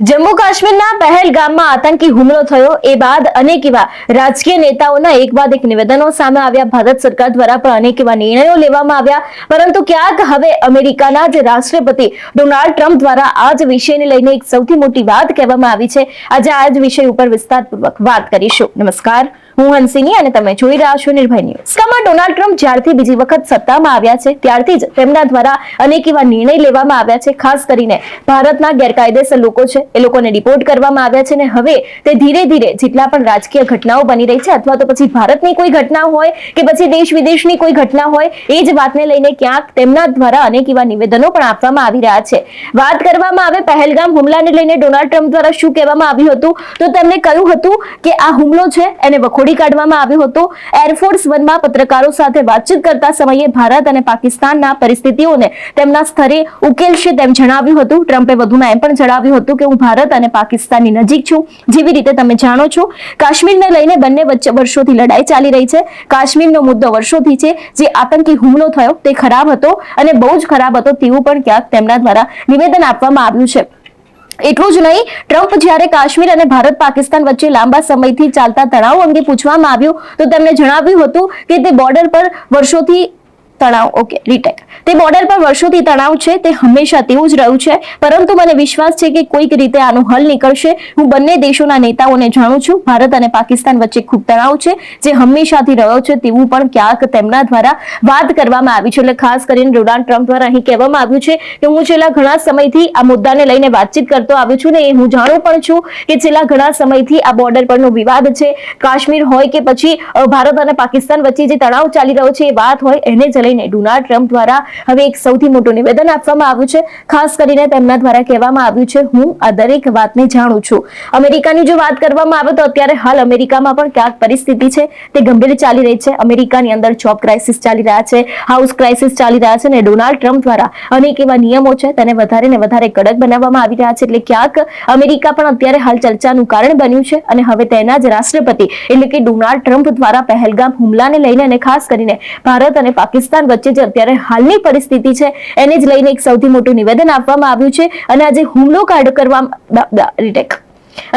જમ્મુ કાશ્મીરના પહેલગામમાં આતંકી હુમલો થયો. એ બાદ અનેક એવા રાજકીય નેતાઓના એક બાદ એક નિવેદનો સામે આવ્યા. ભારત સરકાર દ્વારા પણ અનેક એવા નિર્ણયો લેવામાં આવ્યા. પરંતુ ક્યાંક હવે અમેરિકાના જે રાષ્ટ્રપતિ ડોનાલ્ડ ટ્રમ્પ દ્વારા આ જ વિષયને લઈને એક સૌથી મોટી વાત કહેવામાં આવી છે. આજે આ જ વિષય ઉપર વિસ્તારપૂર્વક વાત કરીશું. નમસ્કાર. હું હંસિની અને તમે જોઈ રહ્યા છો નિર્ભય ન્યૂઝ. કમા ડોનાલ્ડ ટ્રમ્પ જ્યારથી બીજી વખત સત્તામાં આવ્યા છે, ત્યારથી જ તેમના દ્વારા અનેક એવા નિર્ણય લેવામાં આવ્યા છે, ખાસ કરીને ભારતના ગેરકાયદેસર લોકો છે. એ લોકોને ડિપોર્ટ કરવામાં આવ્યા છે અને હવે તે ધીરે ધીરે જેટલા પણ રાજકીય ઘટનાઓ બની રહી છે, અથવા તો પછી ભારતની કોઈ ઘટના હોય કે પછી દેશ વિદેશની કોઈ ઘટના હોય, એ જ વાતને લઈને ક્યાંક તેમના દ્વારા અનેક એવા નિવેદનો પણ આપવામાં આવી રહ્યા છે. વાત કરવામાં આવે પહેલગામ હુમલાને લઈને ડોનાલ્ડ ટ્રમ્પ દ્વારા શું કહેવામાં આવ્યું હતું? તો તેમણે કહ્યું હતું કે આ હુમલો છે, એને વખોડી કાઢવામાં આવ્યો હતો. એરફોર્સ વનમાં પત્રકારો સાથે વાતચીત કરતા સમયે ભારત અને પાકિસ્તાનના પરિસ્થિતિઓને તેમના સ્તરે ઉકેલશે તેમ જણાવ્યું હતું. ટ્રમ્પે વધુમાં એમ પણ જણાવ્યું હતું કે હું ભારત અને પાકિસ્તાનની નજીક છું. જેવી રીતે તમે જાણો છો, કાશ્મીરને લઈને બંને વચ્ચે વર્ષોથી લડાઈ ચાલી રહી છે. કાશ્મીરનો મુદ્દો વર્ષોથી છે. જે આતંકી હુમલો થયો તે ખરાબ હતો અને બહુ જ ખરાબ હતો તેવું પણ ક્યાંક તેમના દ્વારા નિવેદન આપવામાં આવ્યું છે. એટલું જ નહીં, ટ્રમ્પ જ્યારે કાશ્મીર અને ભારત પાકિસ્તાન વચ્ચે લાંબા સમયથી ચાલતા તણાવ અંગે પૂછવામાં આવ્યું, તો તેમણે જણાવ્યું હતું કે તે બોર્ડર પર વર્ષોથી તણાવ, ઓકે, રીટેક. તે બોર્ડર પર વર્ષોથી તણાવ છે, તે હંમેશા તેવું જ રહ્યું છે. પરંતુ મને વિશ્વાસ છે કે કોઈક રીતે આનો હલ નીકળશે. હું બંને દેશોના નેતાઓને જાણું છું. ભારત અને પાકિસ્તાન વચ્ચે ખૂબ તણાવ છે, જે હંમેશાથી રહ્યો છે તેવું પણ ક્યાંક તેમના દ્વારા વાત કરવામાં આવી છે. એટલે ખાસ કરીને ડોનાલ્ડ ટ્રમ્પ દ્વારા અહીં કહેવામાં આવ્યું છે કે હું છેલ્લા ઘણા સમયથી આ મુદ્દાને લઈને વાતચીત કરતો આવ્યો છું ને એ હું જાણું પણ છું કે છેલ્લા ઘણા સમયથી આ બોર્ડર પરનો વિવાદ છે. કાશ્મીર હોય કે પછી ભારત અને પાકિસ્તાન વચ્ચે જે તણાવ ચાલી રહ્યો છે એ વાત હોય, એને જ લઈને ડોનાલ્ડ ટ્રમ્પ દ્વારા હવે એક સૌથી મોટું નિવેદન આપવામાં આવ્યું છે. ખાસ કરીને તેમના દ્વારા કહેવામાં આવ્યું છે, હું આ દરેક વાતને જાણું છું. અમેરિકાની જો વાત કરવામાં આવે તો અત્યારે હાલ અમેરિકામાં પણ ક્યાંક પરિસ્થિતિ છે, તે ગંભીર ચાલી રહી છે. અમેરિકાની અંદર જોબ ક્રાઇસિસ ચાલી રહ્યા છે હાઉસ ક્રાઇસિસ ચાલી રહ્યા છે અને ડોનાલ્ડ ટ્રમ્પ દ્વારા અનેક એવા નિયમો છે, તેને વધારે ને વધારે કડક બનાવવામાં આવી રહ્યા છે. એટલે ક્યાંક અમેરિકા પણ અત્યારે હાલ ચર્ચાનું કારણ બન્યું છે અને હવે તેના જ રાષ્ટ્રપતિ એટલે કે ડોનાલ્ડ ટ્રમ્પ દ્વારા પહેલગામ હુમલાને લઈને અને ખાસ કરીને ભારત અને પાકિસ્તાન વચ્ચે જે અત્યારે હાલની પરિસ્થિતિ છે. એને જ લઈને એક સૌથી મોટું નિવેદન આપવામાં આવ્યું છે. અને આજે હુમલો કાઢ કરવામાં રીટેક.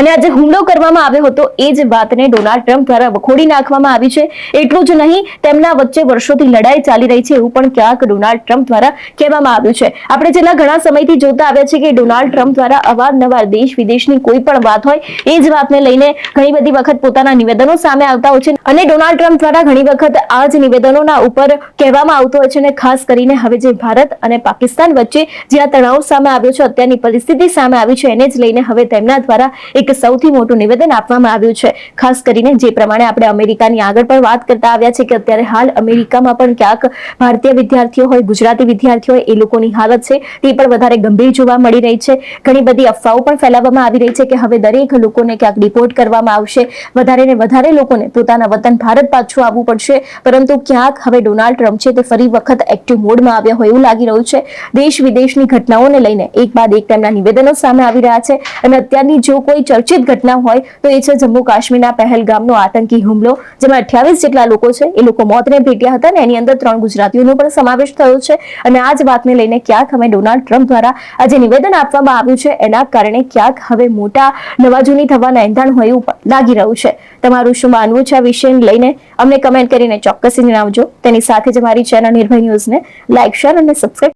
અને આજે હુમલો કરવામાં આવ્યો હતો એ જ વાતને ડોનાલ્ડ ટ્રમ્પ દ્વારા વખોડી નાખવામાં આવી છે. એટલું જ નહીં, તેમના વચ્ચે વર્ષોથી લડાઈ ચાલી રહી છે એવું પણ ક્યાંક ડોનાલ્ડ ટ્રમ્પ દ્વારા કહેવામાં આવ્યું છે. આપણે છેલ્લા ઘણા સમયથી જોતા આવ્યા છે કે ડોનાલ્ડ ટ્રમ્પ દ્વારા અવારનવાર દેશ વિદેશની કોઈ પણ વાત હોય, એ જ વાતને લઈને ઘણી બધી વખત પોતાના નિવેદનો સામે આવતા હોય છે અને ડોનાલ્ડ ટ્રમ્પ દ્વારા ઘણી વખત આ જ નિવેદનોના ઉપર કહેવામાં આવતું હોય છે અને ખાસ કરીને હવે જે ભારત અને પાકિસ્તાન વચ્ચે જે આ તણાવ સામે આવ્યો છે, અત્યારની પરિસ્થિતિ સામે આવી છે, એને જ લઈને હવે તેમના દ્વારા એક સૌથી મોટું નિવેદન આપવામાં આવ્યું છે. ખાસ કરીને જે પ્રમાણે આપણે અમેરિકાની આગળ પણ વાત કરતા આવ્યા છે કે અત્યારે હાલ અમેરિકામાં પણ ક્યાંક ભારતીય વિદ્યાર્થીઓ હોય, ગુજરાતી વિદ્યાર્થીઓ હોય, એ લોકોની હાલત છે, તે પણ વધારે ગંભીર જોવા મળી રહી છે. ઘણી બધી અફવાઓ પણ ફેલાવવામાં આવી રહી છે કે હવે દરેક લોકોને ક્યાંક ડિપોર્ટ કરવામાં આવશે. વધારે ને વધારે લોકોને પોતાના વતન ભારત પાછું આવવું પડશે. પરંતુ ક્યાંક હવે ડોનાલ્ડ ટ્રમ્પ છે તે ફરી વખત એક્ટિવ મોડમાં આવ્યા હોય એવું લાગી રહ્યું છે. દેશ વિદેશની ઘટનાઓને લઈને એક બાદ એક તેમના નિવેદનો સામે આવી રહ્યા છે. અને અત્યારની જો કોઈ ચર્ચિત ઘટના હોય તો એ છે જમ્મુ કાશ્મીરના પહેલગામનો આતંકી હુમલો, જેમાં અઠ્યાવીસ જેટલા લોકો છે એ લોકો મોતને ભેટ્યા હતા અને એની અંદર ત્રણ ગુજરાતીઓનો પણ સમાવેશ થયો છે. અને આ જ વાતને લઈને ક્યાંક હવે ડોનાલ્ડ ટ્રમ્પ દ્વારા આ જે નિવેદન આપવામાં આવ્યું છે, એના કારણે ક્યાંક હવે મોટા નવાજૂની થવાના એંધાણ હોય એવું લાગી રહ્યું છે. તમારું શું માનવું છે આ વિષયને લઈને અમને કમેન્ટ કરીને ચોક્કસ જણાવજો. તેની સાથે જ અમારી ચેનલ નિર્ભય ન્યૂઝને લાઇક શેર અને સબસ્ક્રાઇબ